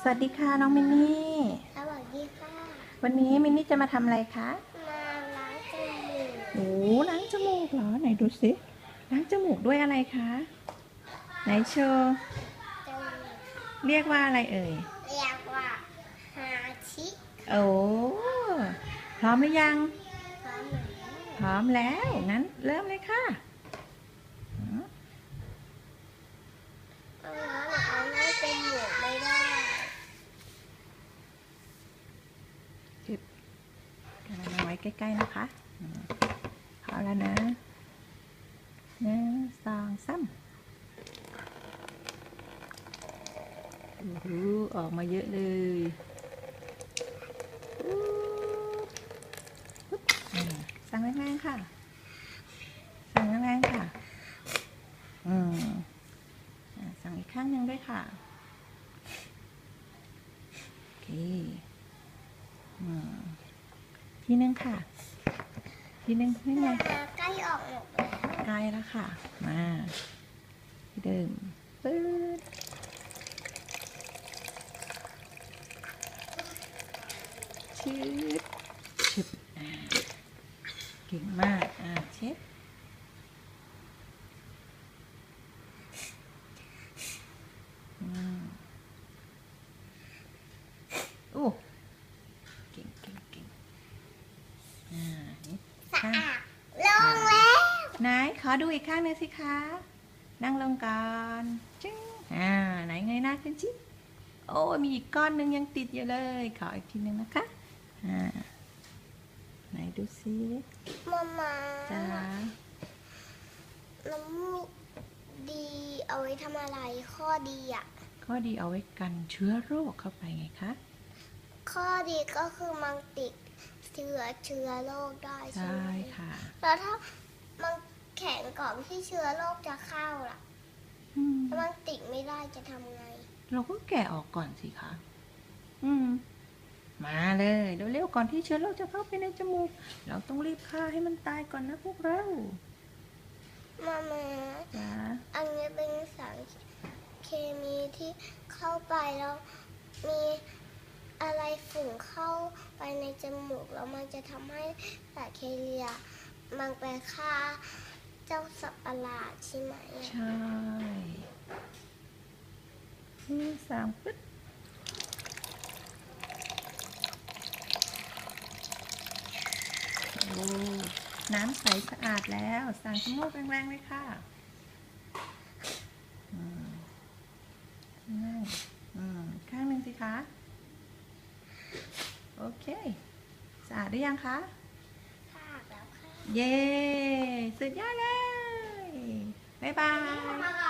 สวัสดีค่ะน้องมินนี่ สวัสดีค่ะ วันนี้มินนี่จะมาทำอะไรคะ มาล้างจมูกโอ้ล้างจมูกเหรอ ไหนดูสิ ล้างจมูกด้วยอะไรคะ ไหนโชว์จมูกเรียกว่าอะไรเอ่ย เรียกว่าฮาชิโอ้พร้อมหรือยัง พร้อมแล้ว พร้อมแล้ว งั้นเริ่มเลยค่ะอ๋อ เอาแล้วหนูเอาหน้าจมูกไม่ได้ จุด กำลังเอาไว้ใกล้ ๆ นะคะพอแล้วนะหนึ่งสองสามโอ้โหออกมาเยอะเลยสั่งแรงๆค่ะ สั่งแรงๆค่ะ อืมอ่าสั่งอีกข้างหนึ่งด้วยค่ะ โอเค ทีนึงค่ะ ทีนึงไม่ไงมาใกล้ออกหมดแล้วใกล้แล้วค่ะ มาที่เดิมปื๊ดชืดชึบอ่าเก่งมาก อ่าเช็ดอืมโอ้เก่งเก่งเก่งอ่า นี่สะอาดลงแล้วไหนขอดูอีกข้างหนึ่งสิคะ นั่งลงก่อนจึ้งอ่าไหนเงยหน้าขึ้นชิโอ้ยมีอีกก้อนหนึ่งยังติดอยู่เลย ขออีกทีหนึ่งนะคะอ่าไหนดูซิมามาจ้าน้ำมูกดีเอาไว้ทำอะไรข้อดีอะ ข้อดีเอาไว้กันเชื้อโรคเข้าไปไงคะ ข้อดีก็คือมันติด เชื้อเชื้อโรคได้ใช่ใช่ไหมค่ะ แล้วถ้ามันแข็งก่อนที่เชื้อโรคจะเข้าล่ะอืมถ้ามันติดไม่ได้จะทำไง เราก็แกะออกก่อนสิคะอืม มาเลยเร็วๆก่อนที่เชื้อโรคจะเข้าไปในจมูก เราต้องรีบฆ่าให้มันตายก่อนนะพวกเรามามาจ้าอันนี้เป็นสารเคมีที่เข้าไปแล้วมีอะไร ฝุ่นเข้าไปในจมูกแล้วมันจะทำให้สารเคมีอะมันไปฆ่าเจ้าสัตว์ประหลาดใช่ไหมใช่สามปึ๊ดน้ำใสสะอาดแล้ว สั่งขโมกแรงๆเลยค่ะอืมนั่งอืมข้างหนึ่งสิคะ โอเค สะอาดหรือยังคะภาคแล้วค่ะ เย้ สุดยอดเลย บ๊ายบาย